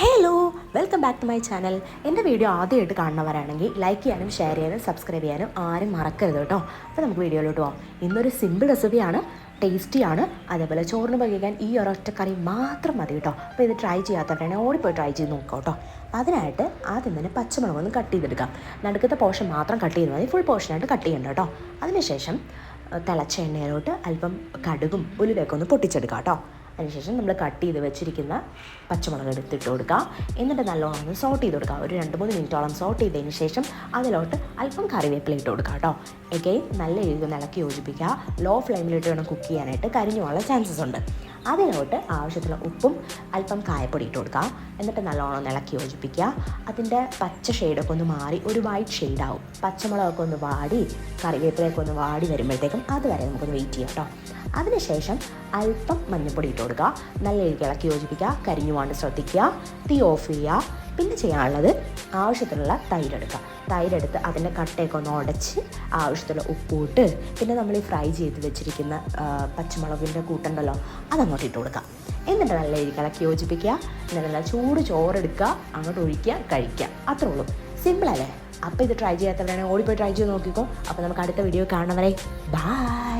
Hello welcome back to my channel എന്റെ video ആദ്യമായിട്ട് കാണുന്നവരാണെങ്കിൽ ലൈക്ക് ചെയ്യാനും ഷെയർ ചെയ്യാനും സബ്സ്ക്രൈബ് ചെയ്യാനും ആരും മറക്കരുത് കേട്ടോ. അപ്പോൾ നമുക്ക് വീഡിയോയിലോട്ട് പോകാം ഇന്നൊരു സിമ്പിൾ റെസിപ്പിയാണ് ടേസ്റ്റിയാണ് അതേപോലെ ചോറിന് പകിക്കാൻ ഈ ഒരൊറ്റ കറി മാത്രം മതി കേട്ടോ. അപ്പോൾ ഇത് ട്രൈ ചെയ്യാത്തവരാണെങ്കിൽ ഓടിപ്പോയി ട്രൈ ചെയ്ത് നോക്കാം കേട്ടോ. അതിനായിട്ട് ആദ്യം തന്നെ പച്ചമുളക് ഒന്ന് കട്ട് ചെയ്തെടുക്കാം. നടുക്കത്തെ പോർഷൻ മാത്രം കട്ട് ചെയ്ത് മതി. ഫുൾ പോർഷനായിട്ട് കട്ട് ചെയ്യണ്ട കേട്ടോ. അതിനുശേഷം തിളച്ച എണ്ണയിലോട്ട് അല്പം കടുകും ഉലുവയൊക്കെ ഒന്ന് പൊട്ടിച്ചെടുക്കാം കേട്ടോ. അതിനുശേഷം നമ്മൾ കട്ട് ചെയ്ത് വെച്ചിരിക്കുന്ന പച്ചമുളക് എടുത്തിട്ട് കൊടുക്കുക എന്നിട്ട് നല്ലോണം ഒന്ന് സോട്ട് ചെയ്ത് കൊടുക്കുക ഒരു രണ്ട് മൂന്ന് മിനിറ്റോളം സോട്ട് ചെയ്തതിന് ശേഷം അതിലോട്ട് അല്പം കറിവേപ്പില ഇട്ട് കൊടുക്കുക കേട്ടോ. എഗെയിൻ നല്ല രീതിയിൽ ഇളക്കി യോജിപ്പിക്കുക. ലോ ഫ്ലെയിമിലിട്ട് വേണം കുക്ക് ചെയ്യാനായിട്ട്. കരിഞ്ഞു പോകാനുള്ള ചാൻസസ് ഉണ്ട്. അതിലോട്ട് ആവശ്യത്തിനുള്ള ഉപ്പും അല്പം കായപ്പൊടി ഇട്ട് കൊടുക്കുക എന്നിട്ട് നല്ലോണം ഇളക്കി യോജിപ്പിക്കുക. അതിന്റെ പച്ച ഷെയ്ഡൊക്കെ ഒന്ന് മാറി ഒരു വൈറ്റ് ഷെയ്ഡാവും പച്ചമുളകൊക്കെ ഒന്ന് വാടി കറിവേപ്പിലയൊക്കെ ഒന്ന് വാടി വരുമ്പോഴത്തേക്കും അതുവരെ നമുക്കൊന്ന് വെയിറ്റ് ചെയ്യാം കേട്ടോ അതിനുശേഷം അല്പം മഞ്ഞൾപ്പൊടി ഇട്ട് കൊടുക്കുക. നല്ല രീതിക്ക് ഇളക്കി യോജിപ്പിക്കുക. കരിഞ്ഞു പോകാണ്ട് ശ്രദ്ധിക്കുക. തീ ഓഫ് ചെയ്യുക. പിന്നെ ചെയ്യാനുള്ളത് ആവശ്യത്തിനുള്ള തൈരെടുക്കുക. തൈരെടുത്ത് അതിന്റെ കട്ടയൊക്കെ ഒന്ന് ഉടച്ച് ആവശ്യത്തിലുള്ള ഉപ്പൂട്ട് പിന്നെ നമ്മൾ ഈ ഫ്രൈ ചെയ്ത് വെച്ചിരിക്കുന്ന പച്ചമുളകിന്റെ കൂട്ടുണ്ടല്ലോ അതങ്ങോട്ട് ഇട്ട് കൊടുക്കുക. എന്നിട്ട് നല്ല രീതിക്ക് ഇളക്കി യോജിപ്പിക്കുക. എന്നിട്ട് നല്ല ചൂട് ചോറെടുക്കുക. അങ്ങോട്ട് ഒഴിക്കുക കഴിക്കുക. അത്രേ ഉള്ളൂ. സിമ്പിളല്ലേ അപ്പോൾ ഇത് ട്രൈ ചെയ്യാത്തവരാണെങ്കിൽ ഓടിപ്പോയി ട്രൈ ചെയ്ത് നോക്കിക്കോ. അപ്പോൾ നമുക്ക് അടുത്ത വീഡിയോ കാണുന്നവരെ ബൈ